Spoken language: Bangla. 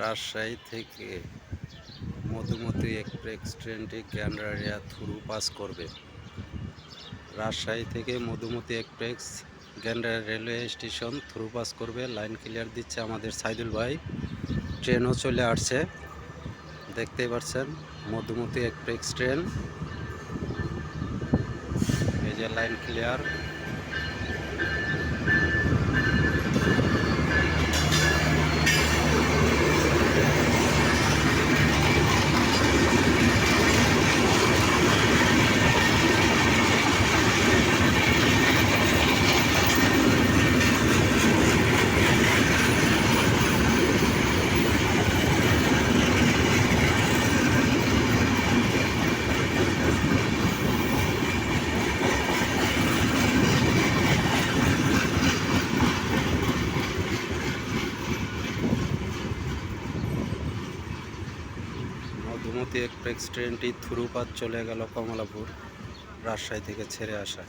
রাজশাহী থেকে মধুমতি এক্সপ্রেস ট্রেনটি ক্যান্ডারিয়া থ্রু পাস করবে। রাজশাহী থেকে Madhumati express Gendaria railway station through pass করবে। লাইন ক্লিয়ার দিচ্ছে আমাদের সাইদুল ভাই। ট্রেনও চলে আসছে। দেখতেই পাচ্ছেন মধুমতি এক্সপ্রেস ট্রেন। এই যে লাইন ক্লিয়ার। মধুমতি এক্সপ্রেস ট্রেনটি থ্রুপাত চলে গেল কমলাপুর রাজশাহী থেকে ছেড়ে আসা।